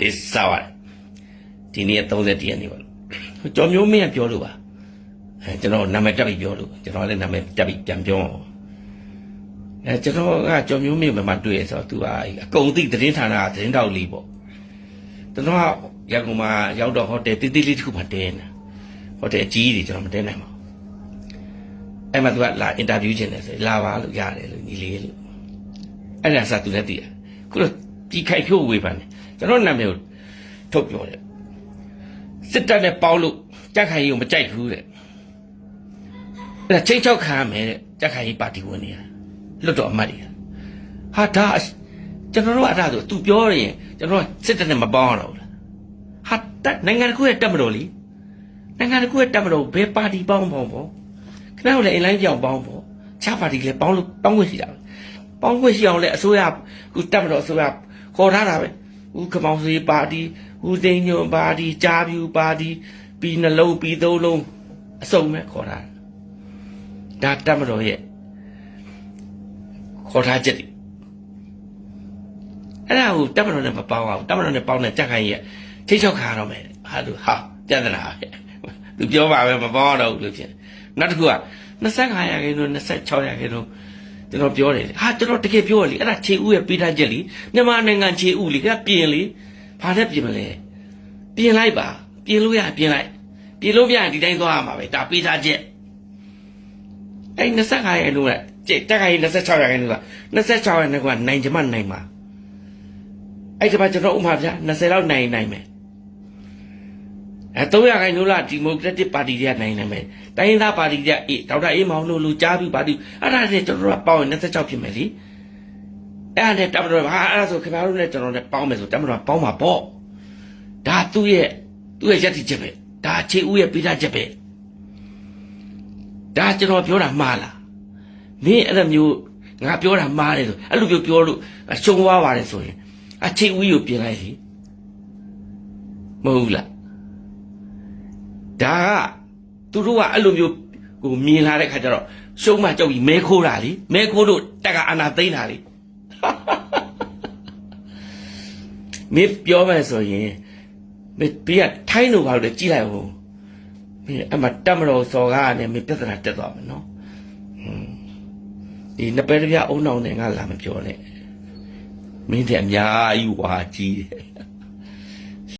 ဒီစားပါတယ်ဒီနေ့30ရက်နေ့ပါကျော်မျိုးမင်းကပြောလို့ပါအဲကျွန်တော်နာမည်တက်ပြီးပြောလို့ကျွန်တော်လည်းနာမည်တက်ပြီးပြန်ပြောအောင်အဲကျွန်တော်ကကျော်မျိုးမင်းဘယ်မှာတွေ့ရဆိုတော့သူကအကုန်သိသတင်းဌာနကသတင်းတောက်လေးပေါ့ကျွန်တော်ကရန်ကုန်မှာရောက်တော့ဟိုတယ်တိတိလေးတစ်ခုမှတဲနေဟိုတယ်အကြီးကြီးကျွန်တော်မတဲနိုင်ပါဘူးအဲ့မှာသူကလာအင်တာဗျူးချင်တယ်ဆိုလာပါလို့ရတယ်လို့ညီလေးလို့အဲ့ဒါစားသူလည်းသိရခုတော့ဒီခိုက်ဖြိုးဝေးပါနေ ကျွန်တော်နာမည်ကိုထုတ်ပြောတယ်စစ်တပ်နဲ့ပေါင်းလို့ကြက်ခိုင်ကြီးကိုမကြိုက်ဘူးတဲ့အဲ့ဒါချိန်ချောက်ခံရမယ်တဲ့ကြက်ခိုင်ကြီးပါတီဝင်နေရလွတ်တော်အမတ်တွေဟာဒါကျွန်တော်တို့ကအဲ့ဒါဆိုသူပြောရင်ကျွန်တော်စစ်တပ်နဲ့မပေါင်းရတော့ဘူးလားဟာတက်နိုင်ငံတစ်ခုရဲ့တက်မတော်လीနိုင်ငံတစ်ခုရဲ့တက်မတော်ဘယ်ပါတီပေါင်းပေါင်းပေါ့ခဏလည်းအင်လိုင်းပြောင်းပေါင်းပေါ့ခြားပါတီလည်းပေါင်းလို့ပေါင်းခွင့်ရှိတာပဲပေါင်းခွင့်ရှိအောင်လည်းအစိုးရခုတက်မတော်အစိုးရခေါ်ထားတာပဲ ဦးခမောင်စီပါတီဦးသိန်းညွန့်ပါတီကြားပြူပါတီပြီးနှလုံးပြီးသုံးလုံးအစုံပဲခေါ်ထားတာဒါတက်မတော်ရဲ့ခေါ်ထားချက်တွေအဲ့ဒါကိုတက်မတော်နဲ့မပေါင်းအောင်တက်မတော်နဲ့ပေါင်းတဲ့ကြက်ခိုင်ရဲ့ထိတ်ချောက်ခါရတော့မယ်ဟာလူဟာပြဿနာပဲသူပြောပါပဲမပေါင်းတော့ဘူးလို့ဖြစ်နောက်တစ်ခုက25ရာခိုင်နှုန်း26ရာခိုင်နှုန်း ကျွန်တော်ပြောတယ်ဟာကျွန်တော်တကယ်ပြောရလေအဲ့ဒါခြေဥရဲ့ပေးထားချက်လေမြန်မာနိုင်ငံခြေဥလေကပြင်လေဘာနဲ့ပြင်မလဲပြင်လိုက်ပါပြင်လို့ရပြင်လိုက်ပြင်လို့ပြရင်ဒီတိုင်းသွားရမှာပဲဒါပေးထားချက်အဲ့25ရာခိုင်နှုန်းကကြက်တက်ခိုင်26ရာခိုင်နှုန်းက26ရာခိုင်နှုန်းကနိုင်ကြမနိုင်မှာအဲ့ဒီမှာကျွန်တော်ဥမာပြ20လောက်နိုင်နိုင်မယ် အဲ300ခိုင်နှုန်းလားဒီမိုကရက်တစ်ပါတီတွေကနိုင်နိုင်မယ်တိုင်းရင်းသားပါတီတွေကအေးဒေါက်တာအေးမောင်လို့လူကြားပြီးပါတီအဲ့ဒါနဲ့ကျွန်တော်တို့ကပေါင်းရင်26ဖြစ်မယ်လीအဲ့ဒါနဲ့တမတော်ဟာအဲ့ဒါဆိုခင်ဗျားတို့နဲ့ကျွန်တော်နဲ့ပေါင်းမယ်ဆိုတမတော်ပေါင်းမှာပေါ့ဒါသူ့ရဲ့သူ့ရဲ့ရက်တိချက်ပဲဒါခြေဦးရဲ့ပိဋကချက်ပဲဒါကျွန်တော်ပြောတာမှားလားမင်းအဲ့လိုမျိုးငါပြောတာမှားတယ်ဆိုအဲ့လိုမျိုးပြောလို့ရှုံးသွားပါတယ်ဆိုရင်အခြေဦးကိုပြင်လိုက်လीမဟုတ်ဘူးလား ဒါကသူတို့ကအဲ့လိုမျိုးကိုမြင်လာတဲ့ခါကျတော့ရှုံးမကြောက်ပြီးမဲခိုးတာလေမဲခိုးလို့တက်ကအာနာသိမ့်တာလေမင်းပြောမယ်ဆိုရင်မင်းပြထိုင်းလို့ဘာလို့လဲကြည့်လိုက်ဦးမင်းအမတက်မတော်စော်ကားနဲ့မင်းပြဿနာတက်သွားမယ်နော်ဟွန်းဒီနှစ်ပဲတစ်ပြားအုံနောက်နဲ့ငါလာမပြောနဲ့မင်းတဲ့အများကြီးဝါကြီးတယ်